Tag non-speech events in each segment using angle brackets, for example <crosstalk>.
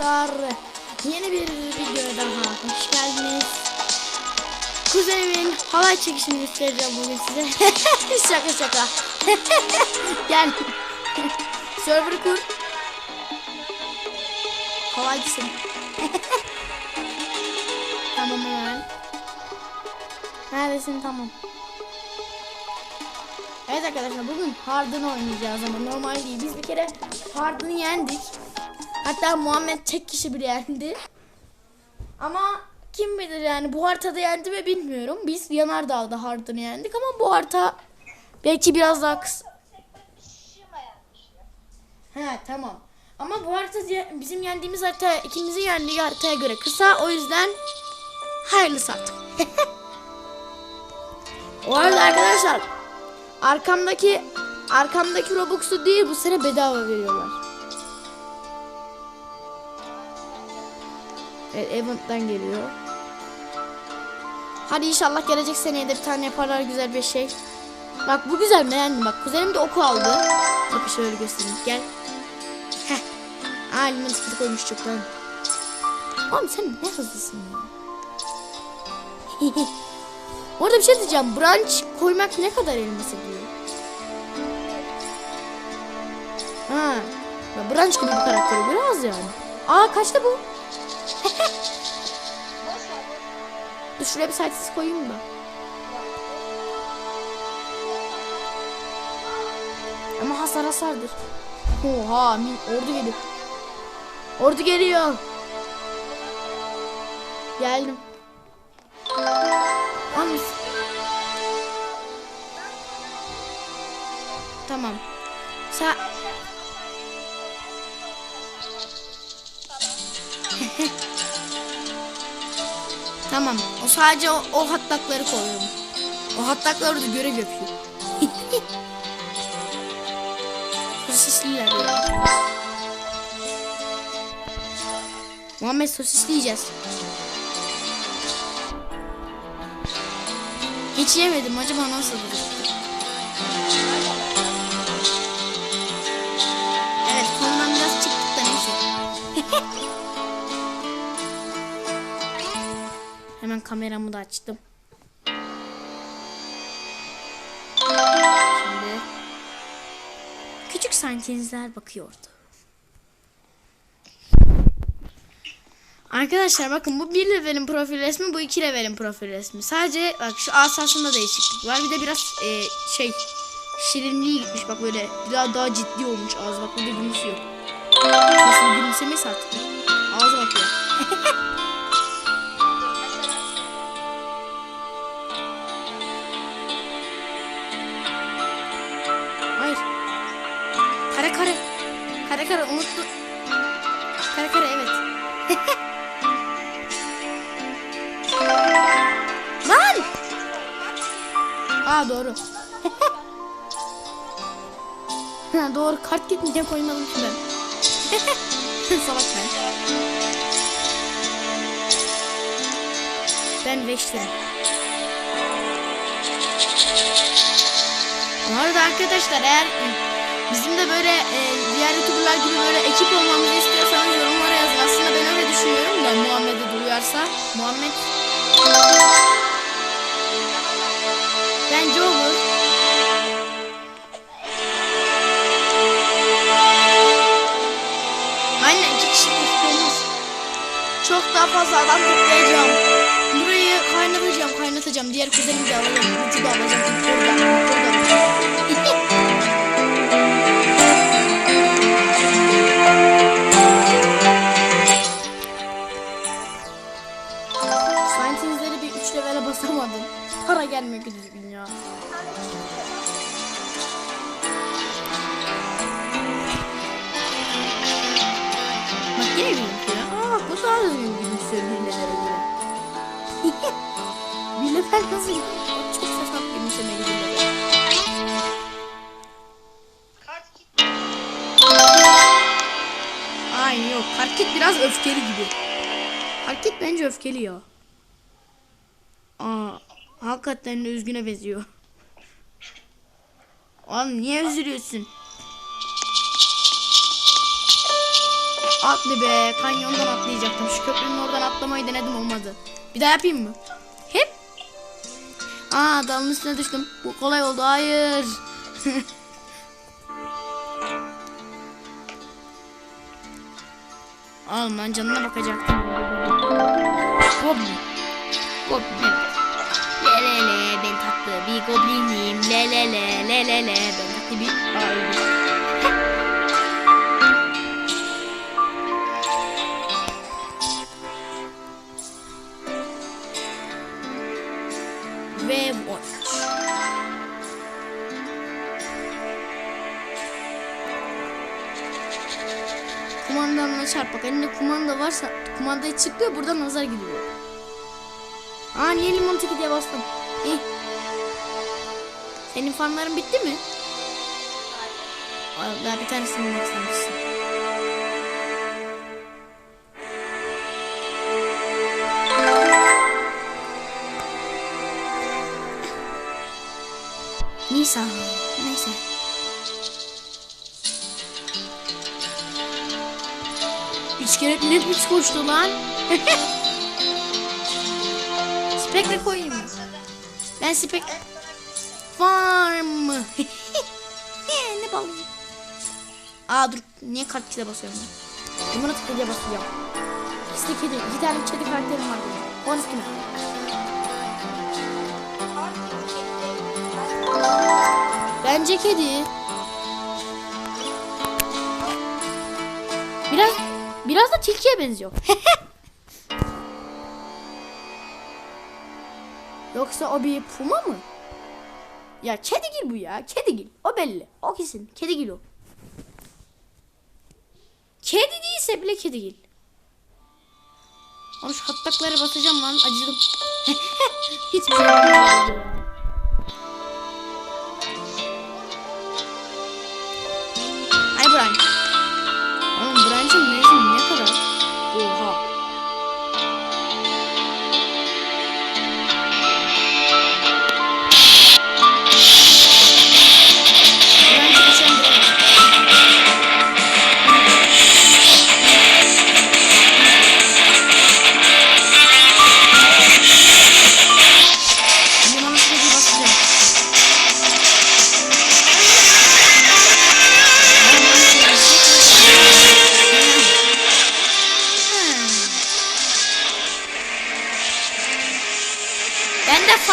arkadaşlar. Yeni bir videoya daha hoş geldiniz. Kuzenimin halay çekişini göstereceğim bugün size. <laughs> şaka şaka. <laughs> Gel. <laughs> Server kur. Halaycısın. tamam hemen. Neredesin tamam. Evet arkadaşlar bugün Harden'ı oynayacağız ama normal değil. Biz bir kere Harden'ı yendik. Hatta Muhammed tek kişi bile yendi. Ama kim bilir yani bu haritada yendi mi bilmiyorum. Biz Yanardağ'da Harden'ı yendik ama bu harita belki biraz daha kısa. He tamam. Ama bu harita bizim yendiğimiz harita ikimizin yendiği haritaya göre kısa. O yüzden hayırlısı artık. <laughs> o arada arkadaşlar arkamdaki arkamdaki Robux'u değil bu sene bedava veriyorlar. Evet Event'ten geliyor. Hadi inşallah gelecek seneye de bir tane yaparlar güzel bir şey. Bak bu güzel beğendim bak. Kuzenim de oku aldı. Bakın şöyle göstereyim. Gel. Heh. Aa sıkıntı koymuş çoktan. Oğlum sen ne hızlısın ya. <laughs> Orada bir şey diyeceğim. Branch koymak ne kadar elmas ediyor? Ha. Branch gibi bir karakteri göre az yani. Aa kaçta bu? Dur şuraya bir sayısız koyayım da. Ama hasar hasardır. Oha min ordu geliyor. Ordu geliyor. Geldim. Yalnız. Tamam. Sa <laughs> Tamam. O sadece o, o hatlakları koyuyorum. O hatlaklar orada görev yapıyor. <laughs> Sosisliler. Muhammed sosisli yiyeceğiz. Hiç yemedim. Acaba nasıl Evet Hemen kameramı da açtım. Şimdi küçük santinizler bakıyordu. Arkadaşlar bakın bu bir levelin profil resmi bu iki levelin profil resmi. Sadece bak şu asasında değişiklik var. Bir de biraz e, şey şirinliği gitmiş bak böyle biraz daha ciddi olmuş ağız bak burada gülümsüyor. Nasıl gülümsemesi artık. Ağzı bakıyor. <laughs> Kare kare. Kare kare unuttum. Kare kare evet. <laughs> Lan! Aa doğru. <laughs> ha, doğru kart gitmeyeceğim koymadım ki ben. <laughs> Salak ben. Ben Veşten. Bu arada arkadaşlar eğer bizim de böyle e, diğer youtuberlar gibi böyle ekip olmamızı istiyorsanız yorumlara yazın. Aslında ben öyle düşünüyorum da Muhammed'e duyarsa. Muhammed Bence olur. Aynen iki kişi istiyoruz. Çok daha fazla adam toplayacağım. Burayı kaynatacağım, kaynatacağım. Diğer kuzenimi de alacağım. Ucu da alacağım. Oradan, oradan. Nasıl? O çok saçma bir gülümseme gidiyor. Ay yok. Hareket biraz öfkeli gibi. Hareket bence öfkeli ya. Aa, hakikaten de üzgüne benziyor. Oğlum niye üzülüyorsun? Atlı be kanyondan atlayacaktım. Şu köprünün oradan atlamayı denedim olmadı. Bir daha yapayım mı? Aa dalın üstüne düştüm. Bu kolay oldu. Hayır. <laughs> Alman canına bakacaktım. Goblin. Goblin. Le le le ben tatlı bir goblinim. Le le le le le le ben tatlı bir ailim. Bak elinde kumanda varsa kumandayı çıkıyor buradan nazar gidiyor. Aa niye limon tiki diye bastım? İyi. Senin farmların bitti mi? Aa, Daha bir tanesini bulmak istemişsin. Nisa. Neyse. Kere net bir koştu lan. <laughs> Spekle koyayım? Ben spek... Farm. <laughs> ne balı? Aa dur. Niye kart kide basıyorum ben? Limona tıklıya basacağım. İşte kedi. İki tane kedi karakterim var. 12 mi? Bence kedi. Biraz biraz da tilkiye benziyor. <laughs> Yoksa o bir puma mı? Ya kedigil bu ya. Kedigil. O belli. O kesin. Kedigil o. Kedi değilse bile kedigil. Onu şu hatlaklara basacağım lan. Acıdım. Hiçbir şey yapmadım.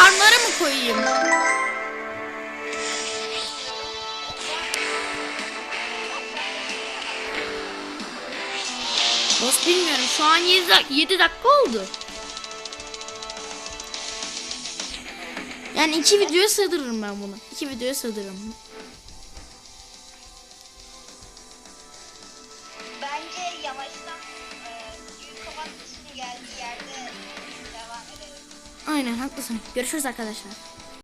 Farmları mı koyayım? Dost bilmiyorum. Şu an 7, dak 7 dakika oldu. Yani iki videoya sığdırırım ben bunu. İki videoya sığdırırım. Aynen haklısın. Görüşürüz arkadaşlar.